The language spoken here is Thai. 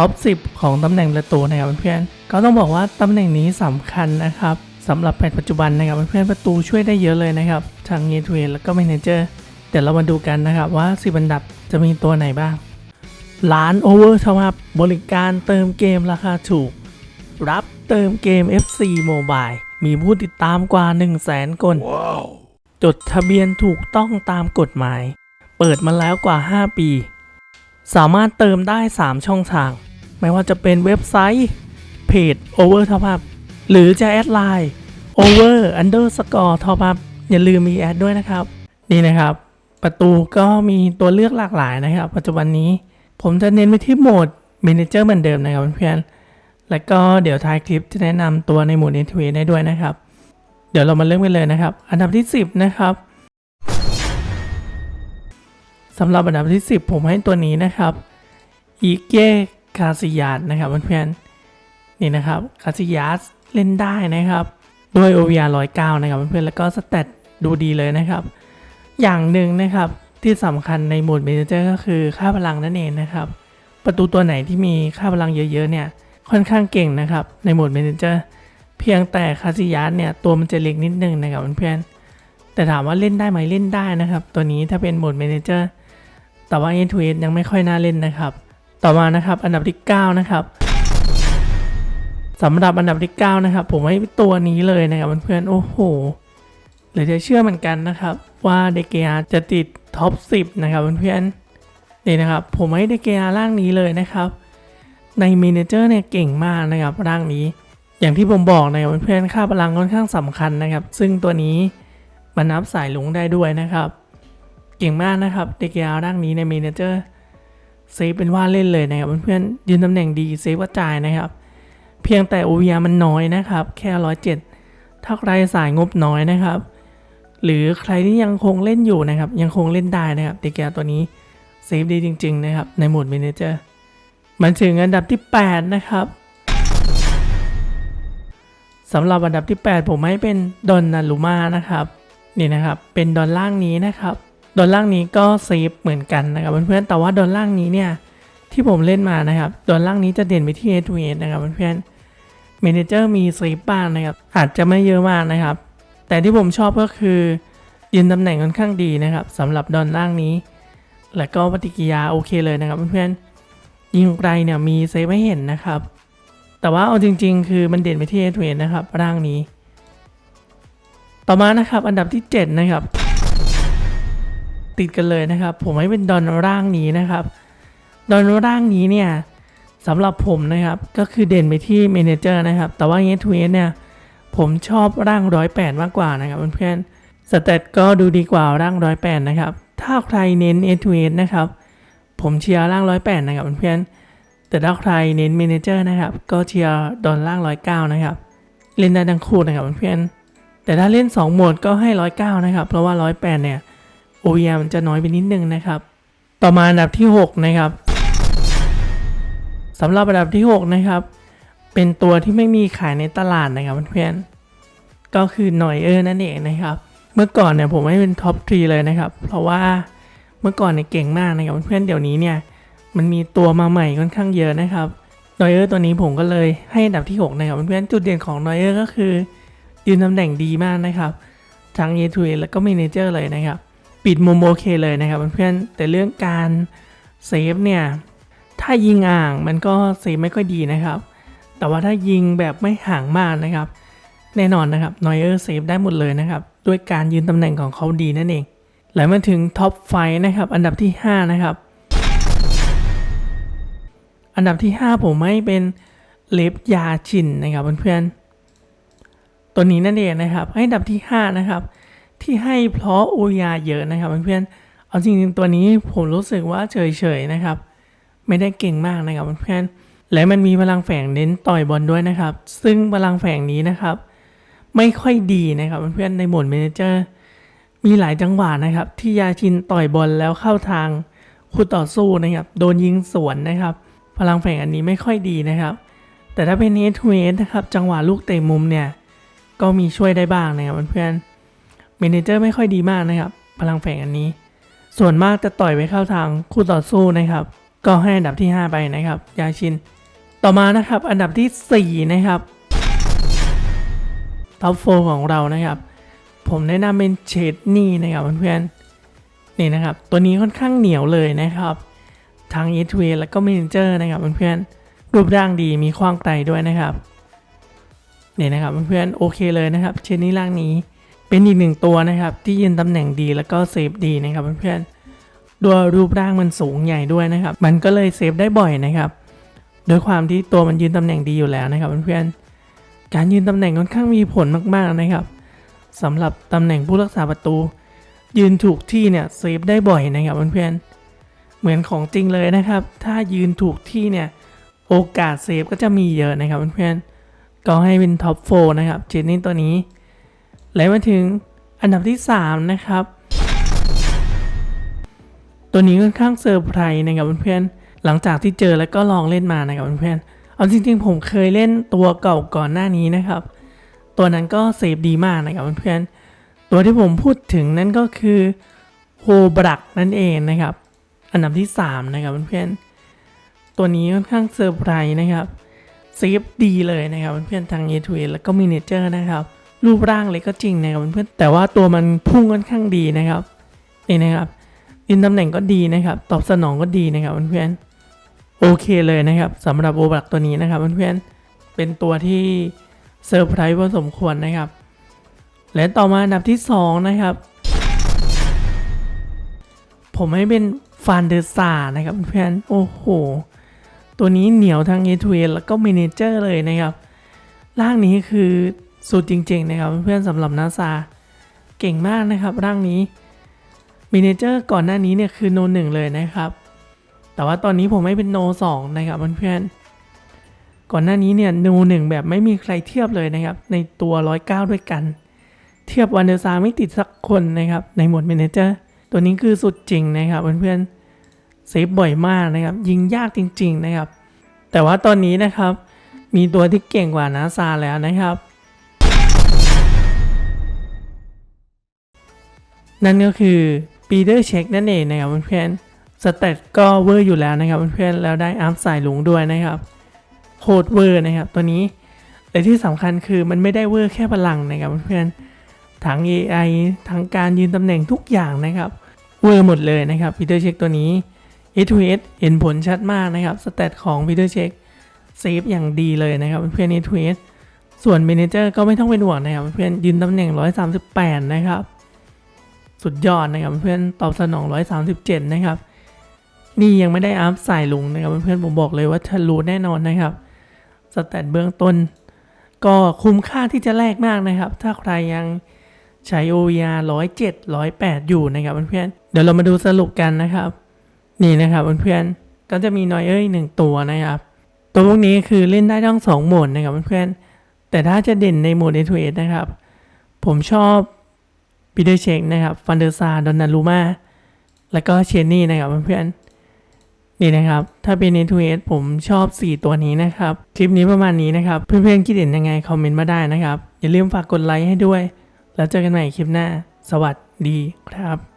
ท็อป 10 ของตำแหน่งประตูนะครับเพื่อนๆก็ต้องบอกว่าตำแหน่งนี้สำคัญนะครับสำหรับแพทปัจจุบันนะครับเพื่อนๆประตูช่วยได้เยอะเลยนะครับทางเนทเวแล้วก็เมเนเจอร์เดี๋ยวเรามาดูกันนะครับว่า10อันดับจะมีตัวไหนบ้างร้านโอเวอร์ทอมับบริการเติมเกมราคาถูก รับเติมเกม FC Mobile มีผู้ติดตามกว่า 1 0 0 0 0แสนคนจดทะเบียนถูกต้องตามกฎหมาย เปิดมาแล้วกว่า 5 ปี สามารถเติมได้ 3 ช่องทาง ไม่ว่าจะเป็นเว็บไซต์เพจ Over Top Up หรือจะแอดไลน์ Over Underscore Top Up อย่าลืมมีแอดด้วยนะครับ นี่นะครับ ประตูก็มีตัวเลือกหลากหลายนะครับ ปัจจุบันนี้ผมจะเน้นไปที่โหมด Manager เหมือนเดิมนะครับเพื่อนๆแล้วก็เดี๋ยวท้ายคลิปจะแนะนำตัวในโหมด n t w ได้ด้วยนะครับ เดี๋ยวเรามาเริ่มกันเลยนะครับ อันดับที่ 10 นะครับสำหรับอันดับที่ 10 ผมให้ตัวนี้นะครับอีเก คาซิยาสนะครับเพื่อนๆนี่นะครับคาซิยาสเล่นได้นะครับ ด้วย OVR 109 นะครับเพื่อนๆแล้วก็สเตตดูดีเลยนะครับ อย่างหนึ่งนะครับที่สำคัญในโหมดเมเนเจอร์ก็คือค่าพลังนั่นเองนะครับ ประตูตัวไหนที่มีค่าพลังเยอะๆเนี่ยค่อนข้างเก่งนะครับในโหมดเมเนเจอร์เพียงแต่คาซิยัสเนี่ยตัวมันจะเล็กนิดนึงนะครับเพื่อนๆแต่ถามว่าเล่นได้ไหมเล่นได้นะครับ ตัวนี้ถ้าเป็นโหมด Manager แต่ว่า e n t w ยังไม่ค่อยน่าเล่นนะครับ ต่อมานะครับ อันดับที่ 9 นะครับสำหรับอันดับที่9นะครับ ผมให้ตัวนี้เลยนะครับเพื่อนๆโอ้โหหลือจะเชื่อเหมือนกันนะครับ ว่าเดเกียจะติดท็อป 10 นะครับเพื่อนๆนี่นะครับ ผมให้เดเกียร่างนี้เลยนะครับ ใน Manager เนี่ยเก่งมากนะครับร่างนี้ อย่างที่ผมบอกนะครับเพื่อนๆค่าพลังค่อนข้างสำคัญนะครับ ซึ่งตัวนี้มันนับสายหลงได้ด้วยนะครับ เก่งมากนะครับเด็กยาวร่างนี้ในเมเนเจอร์ เซฟเป็นว่าเล่นเลยนะครับเพื่อนๆยืนตำแหน่งดีเซฟกระจายนะครับ เพียงแต่ OVR มันน้อยนะครับ แค่ร้อยเจ็ดถ้าใครสายงบน้อยนะครับ หรือใครที่ยังคงเล่นอยู่นะครับ ยังคงเล่นได้นะครับเด็กยตัวนี้เซฟดีจริง ๆ นะครับ ในโหมดเมนเจอร์มันถึงอันดับที่ 8 นะครับสำหรับอันดับที่ 8 ผมให้เป็นดอนนารุมานะครับ นี่นะครับ เป็นดอนล่างนี้นะครับ ดอนล่างนี้ก็เซฟเหมือนกันนะครับเพื่อนๆแต่ว่าดอนล่างนี้เนี่ยที่ผมเล่นมานะครับดอนล่างนี้จะเด่นไปที่ A to A นะครับเพื่อนๆเมเนเจอร์มีเซฟบ้างนะครับอาจจะไม่เยอะมากนะครับ แต่ที่ผมชอบก็คือยืนตำแหน่งค่อนข้างดีนะครับสำหรับดอนล่างนี้ และก็ปฏิกิริยาโอเคเลยนะครับเพื่อนๆยิงไกลเนี่ยมีเซฟให้เห็นนะครับ แต่ว่าเอาจริง ๆ คือมันเด่นไปที่เอทเวนนะครับร่างนี้ ต่อมานะครับอันดับที่ 7 นะครับ ติดกันเลยนะครับ ผมให้เป็นดอนร่างนี้นะครับ ดอนร่างนี้เนี่ยสำหรับผมนะครับก็คือเด่นไปที่เมนเจอร์นะครับ แต่ว่าเอทเวนเนี่ยผมชอบร่างร้อยแปดมากกว่านะครับเพื่อนๆสเตตก็ดูดีกว่าร่างร้อยแปดนะครับ ถ้าใครเน้นเอทเวนนะครับ ผมเชียร์ร่างร้อยแปดนะครับเพื่อนๆแต่ถ้าใครเน้นเมนเจอร์นะครับก็เชียร์ดอนล่างร้อยเก้านะครับเล่นได้ทั้งคู่นะครับเพื่อนๆแต่ถ้าเล่น 2 โหมดก็ให้ร้อยเก้านะครับ เพราะว่าร้อยแปดเนี่ย OER มันจะน้อยไปนิดนึงนะครับ ต่อมาอันดับที่ 6 นะครับสำหรับอันดับที่ 6 นะครับ เป็นตัวที่ไม่มีขายในตลาดนะครับเพื่อนๆก็คือหน่อยเออร์นั่นเองนะครับ เมื่อก่อนเนี่ยผมให้เป็นท็อปทรีเลยนะครับ เพราะว่าเมื่อก่อนเนี่ยเก่งมากนะครับเพื่อนๆเดี๋ยวนี้เนี่ยมันมีตัวมาใหม่ค่อนข้างเยอะนะครับนอยเออร์ตัวนี้ผมก็เลยให้อันดับที่ 6 นะครับเพื่อนๆจุดเด่นของนอยเออร์ก็คือยืนตำแหน่งดีมากนะครับ ทั้ง A to A แล้วก็ Manager เลยนะครับ ปิดมุมโอเคเลยนะครับเพื่อนๆแต่เรื่องการเซฟเนี่ยถ้ายิงอ่างมันก็เซฟไม่ค่อยดีนะครับ แต่ว่าถ้ายิงแบบไม่ห่างมากนะครับ แน่นอนนะครับนอยเออร์เซฟได้หมดเลยนะครับด้วยการยืนตำแหน่งของเขาดีนั่นเองแล้วมาถึงท็อปไฟนะครับอันดับที่ 5 นะครับ อันดับที่ 5 ผมให้เป็นเล็บยาชินนะครับเพื่อนๆตัวนี้นั่นเองนะครับให้อันดับที่ 5 นะครับ ที่ให้เพราะโอยาเยอะนะครับเพื่อนๆเอาจริงๆตัวนี้ผมรู้สึกว่าเฉยๆนะครับ ไม่ได้เก่งมากนะครับเพื่อนๆและมันมีพลังแฝงเน้นต่อยบอลด้วยนะครับ ซึ่งพลังแฝงนี้นะครับ ไม่ค่อยดีนะครับเพื่อนๆในหมดเมเนเจอร์มีหลายจังหวะนะครับ ที่ยาชินต่อยบอลแล้วเข้าทางคู่ต่อสู้นะครับ โดนยิงสวนนะครับ พลังแฝงอันนี้ไม่ค่อยดีนะครับ แต่ถ้าเป็นเอทเวนะครับจังหวะลูกเตะมุมเนี่ยก็มีช่วยได้บ้างนะครับเพื่อนๆ เมนเจอร์ไม่ค่อยดีมากนะครับ พลังแฝงอันนี้ ส่วนมากจะต่อยไปเข้าทางคู่ต่อสู้นะครับ ก็ให้อันดับที่ 5 ไปนะครับ ยาชิน ต่อมานะครับอันดับที่ 4 นะครับท็อปโฟของเรานะครับ ผมแนะนำเป็นเชดนี่นะครับเพื่อนๆนี่นะครับ ตัวนี้ค่อนข้างเหนียวเลยนะครับ ทั้งเอทเวแล้วก็เมนเจอร์นะครับเพื่อนๆรูปร่างดีมีขว้างไตด้วยนะครับนี่นะครับเพื่อนๆโอเคเลยนะครับ เชดนี่ร่างนี้ เป็นอีกหนึ่งตัวนะครับ ที่ยืนตำแหน่งดีแล้วก็เซฟดีนะครับเพื่อนๆด้วรูปร่างมันสูงใหญ่ด้วยนะครับ มันก็เลยเซฟได้บ่อยนะครับโดยความที่ตัวมันยืนตำแหน่งดีอยู่แล้วนะครับเพื่อนๆการยืนตำแหน่งค่อนข้างมีผลมากๆนะครับสำหรับตำแหน่งผู้รักษาประตู ยืนถูกที่เนี่ยเซฟได้บ่อยนะครับเพื่อนๆเหมือนของจริงเลยนะครับ ถ้ายืนถูกที่เนี่ยโอกาสเซฟก็จะมีเยอะนะครับเพื่อนๆก็ให้เป็นท็อปโฟนะครับเจนนี่ตัวนี้ และมาถึงอันดับที่ 3 นะครับ ตัวนี้ค่อนข้างเซอร์ไพรส์นะครับเพื่อนๆหลังจากที่เจอแล้วก็ลองเล่นมานะครับเพื่อนๆเอาจริงๆ ผมเคยเล่นตัวเก่าก่อนหน้านี้นะครับ ตัวนั้นก็เซฟดีมากนะครับเพื่อนๆตัวที่ผมพูดถึงนั่นก็คือโฮบรักนั่นเองนะครับ อันดับที่ 3 นะครับเพื่อนๆตัวนี้ค่อนข้างเซอร์ไพรส์นะครับเซฟดีเลยนะครับเพื่อนๆทางเอทเวแล้วก็มินิเจอร์นะครับ รูปร่างเล็กก็จริงนะครับเพื่อนๆแต่ว่าตัวมันพุ่งค่อนข้างดีนะครับนี่นะครับอินตำแหน่งก็ดีนะครับ ตอบสนองก็ดีนะครับเพื่อนๆโอเคเลยนะครับสำหรับโอบักตัวนี้นะครับเพื่อนๆเป็นตัวที่เซอร์ไพรส์พอสมควรนะครับ และต่อมาอันดับที่ 2 นะครับ ผมให้เป็นฟานเดอร์ซานะครับเพื่อนๆโอ้โห ตัวนี้เหนียวทั้งเอทเวแล้วก็เมนเจอร์เลยนะครับ ร่างนี้คือ สุดจริงๆนะครับเพื่อนๆสำหรับนาซาเก่งมากนะครับร่างนี้มินิเจอร์ก่อนหน้านี้เนี่ยคือโนหนึ่งเลยนะครับ แต่ว่าตอนนี้ผมไม่เป็นโนสองนะครับเพื่อนๆก่อนหน้านี้เนี่ยโนหนึ่งแบบไม่มีใครเทียบเลยนะครับ ในตัวร้อยเก้าด้วยกัน เทียบวันเดอร์ซาไม่ติดสักคนนะครับ ในหมวดมินิเจอร์ตัวนี้คือสุดจริงนะครับเพื่อนๆเซฟบ่อยมากนะครับ ยิงยากจริง ๆนะครับ แต่ว่าตอนนี้นะครับ มีตัวที่เก่งกว่านาซาแล้วนะครับ นั่นก็คือปีเตอร์เช็คนั่นเองนะครับเพื่อนๆสเตตก็เวอร์อยู่แล้วนะครับเพื่อนๆแล้วได้อัพสายลุงด้วยนะครับโคตรเวอร์นะครับตัวนี้แต่ที่สำคัญคือมันไม่ได้เวอร์แค่พลังนะครับเพื่อนๆทั้ง AI ทั้งการยืนตำแหน่งทุกอย่างนะครับเวอร์หมดเลยนะครับปีเตอร์เช็คตัวนี้ A2S เห็นผลชัดมากนะครับสเตตของปีเตอร์เช็คเซฟอย่างดีเลยนะครับเพื่อนๆ A2S ส่วนเมนเจอร์ก็ไม่ต้องเป็นห่วงนะครับเพื่อนยืนตำแหน่ง 138 นะครับ สุดยอดนะครับเพื่อนตอบสนอง 137 นะครับ นี่ยังไม่ได้อัพสายลุงนะครับเพื่อนผมบอกเลยว่าทะลุแน่นอนนะครับสแตทเบื้องต้น ก็คุ้มค่าที่จะแลกมากนะครับ ถ้าใครยังใช้ OVR 107 108 อยู่นะครับเพื่อนเดี๋ยวเรามาดูสรุปกันนะครับ นี่นะครับเพื่อนก็จะมีนอยเอ้ยหนึ่งตัวนะครับ ตัวพวกนี้คือเล่นได้ทั้งสองโหมดนะครับเพื่อนแต่ถ้าจะเด่นในโหมด A to A นะครับ ผมชอบ ปีเตอร์เชงนะครับฟันเดอร์ซาดอนนารูมาแล้วก็เชนนี่นะครับเพื่อนๆนี่นะครับ ถ้าเป็น a 2 s ผมชอบ 4 ตัวนี้นะครับ คลิปนี้ประมาณนี้นะครับ เพื่อนๆคิดเห็นยังไง คอมเมนต์มาได้นะครับ อย่าลืมฝากกดไลค์ให้ด้วย แล้วเจอกันใหม่คลิปหน้า สวัสดีครับ